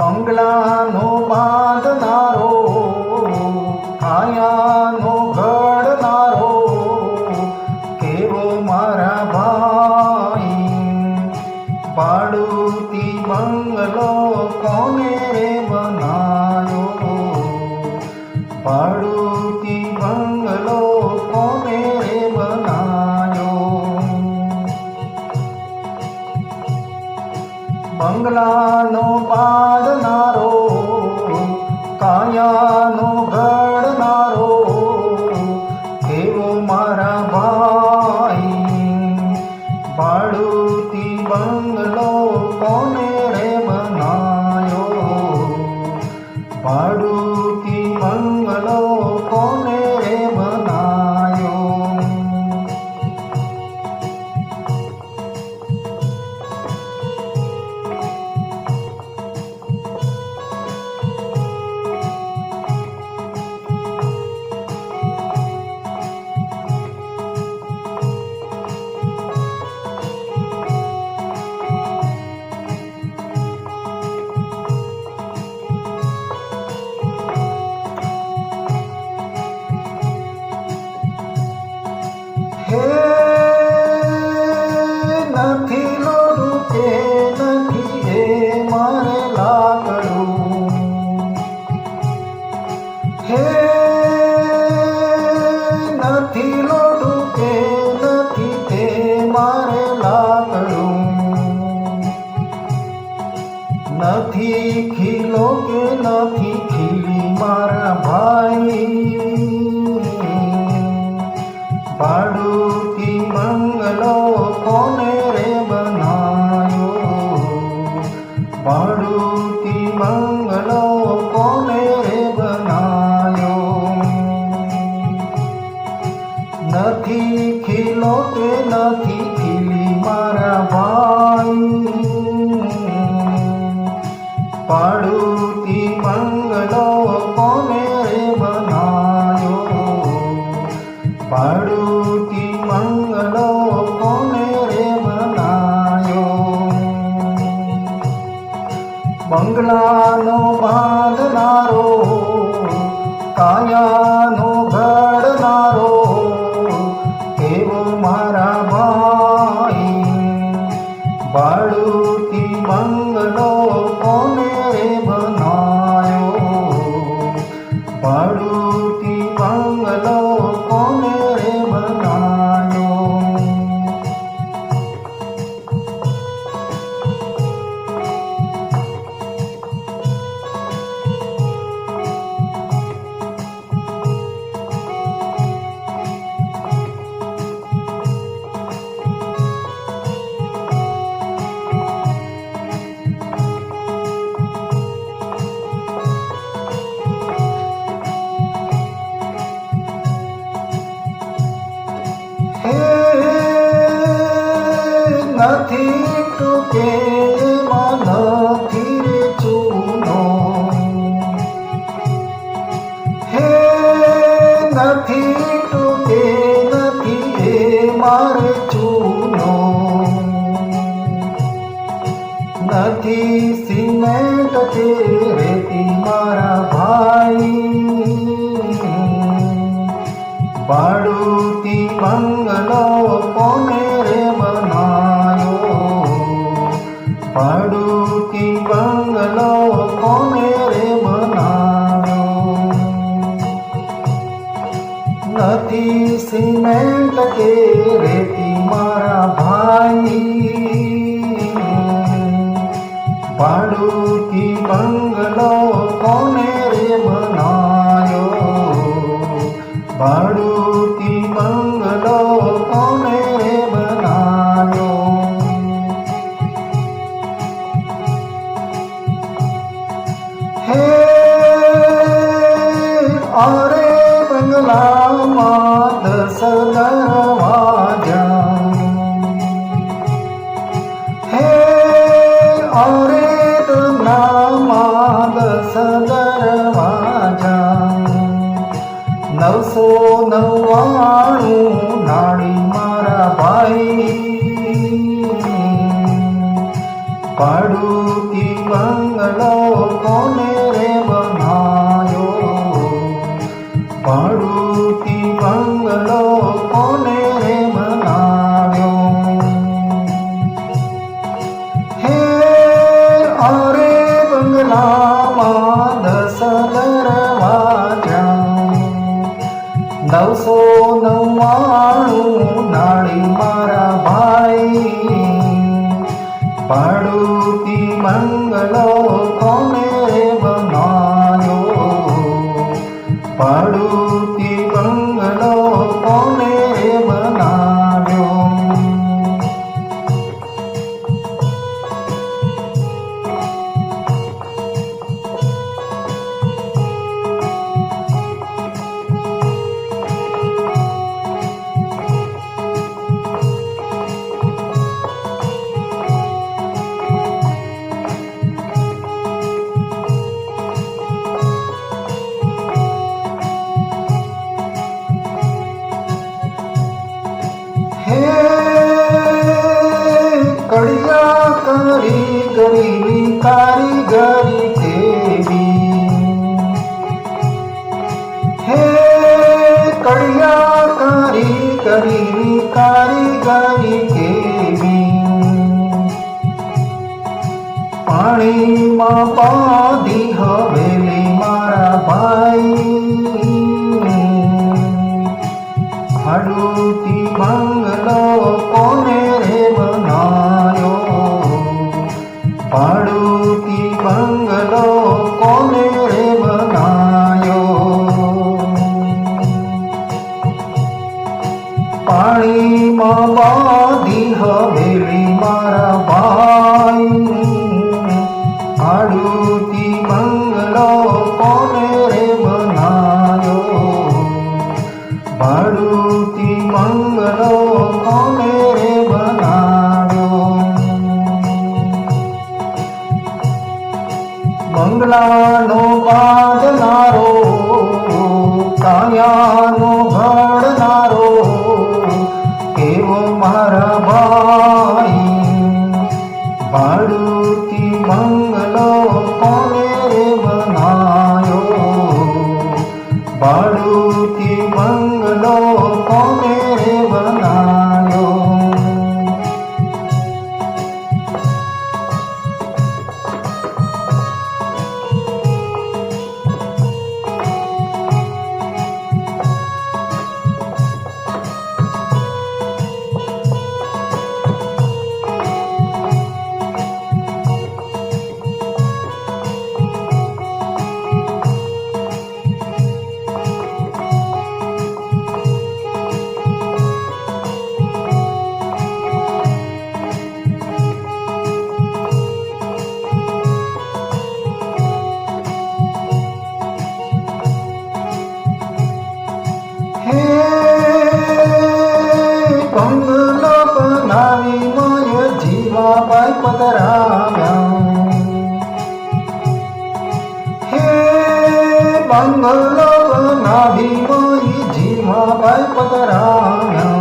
મંગલાનો બાંધનારો કાયાનો তোমার ভাব টুকে মালতির চূর্ণ হে নথি টুকে নথি হে মার চূর্ণ নথি সিমেন্ট তেরে মারা ভাই বাড়ুতি মঙ্গলো તે રેતી મારા ભાઈ. ભાડુતી બંગલો કોને રે બનાયો? ભાડુતી બંગલો કોને રે બનાયો? હે અરે બંગલા નવસો નવ્વાણું નાડી મારા ભાઈ. પાડુકી બંગલો કોને રે બનાયો? પાડુકી બંગલો કોને રે બનાવ્યો હે અરે બંગલા નવસો નવ્વાણું નાળી મારા ભાઈ પાડુતી મંગલો કોને રે બનાયો પાડુતી બંગલો કરી તારી કારીગરી કેવી? પાણીમાં બાંધી હવેલી મારા ભાઈ. બાંધી હવેલી મારા ભાઈ આડુતી બંગલો કોને રે બનાયો ભાડુતી મંગલો કોને રે બનાવ્યો બંગલાનો બાંધનારો કાયાનો ભાડુતી બંગલો કોને રે બંગલો બનાવી માય જીવાબાઈ પધરાવ્યા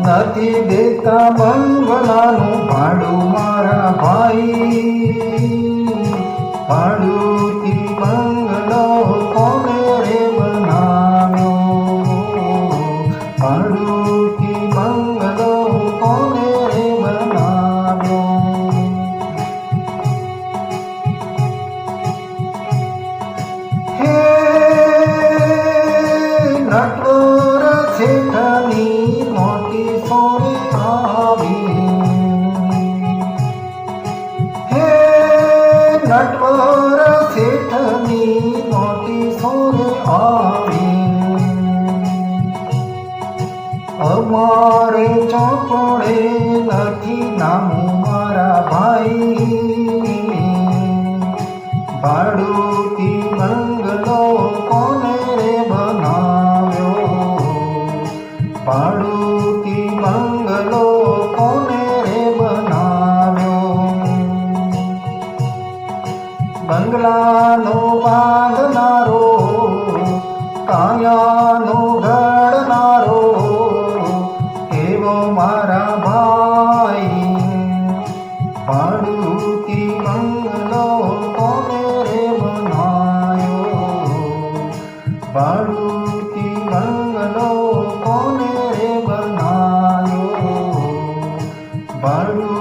નથી દેતા બંગલાનું ભાડું મારા ભાઈ ભાડુથી બંગલો કોને ભાડુતી બંગલો পারো